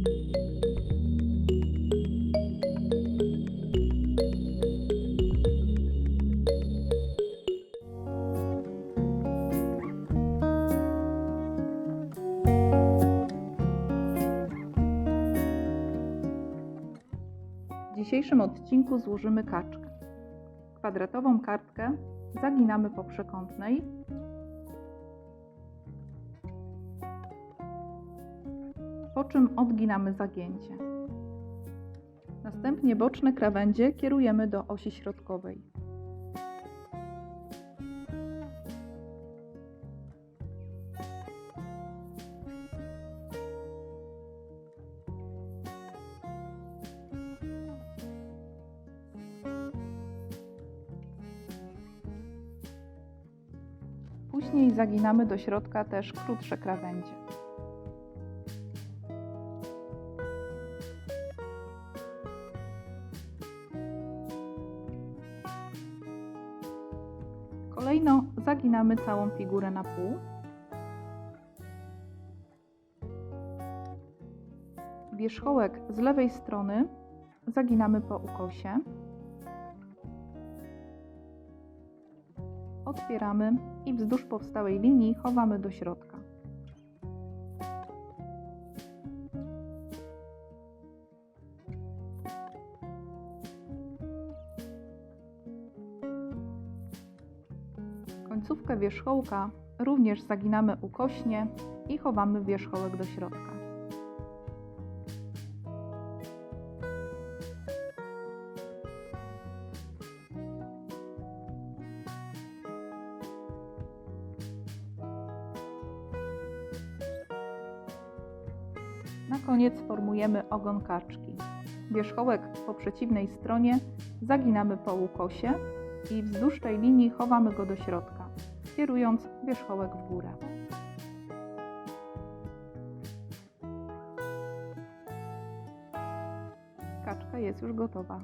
W dzisiejszym odcinku złożymy kaczkę. Kwadratową kartkę zaginamy po przekątnej. Po czym odginamy zagięcie. Następnie boczne krawędzie kierujemy do osi środkowej. Później zaginamy do środka też krótsze krawędzie. Kolejno zaginamy całą figurę na pół. Wierzchołek z lewej strony zaginamy po ukosie. Otwieramy i wzdłuż powstałej linii chowamy do środka. Końcówkę wierzchołka również zaginamy ukośnie i chowamy wierzchołek do środka. Na koniec formujemy ogon kaczki. Wierzchołek po przeciwnej stronie zaginamy po ukosie i wzdłuż tej linii chowamy go do środka, kierując wierzchołek w górę. Kaczka jest już gotowa.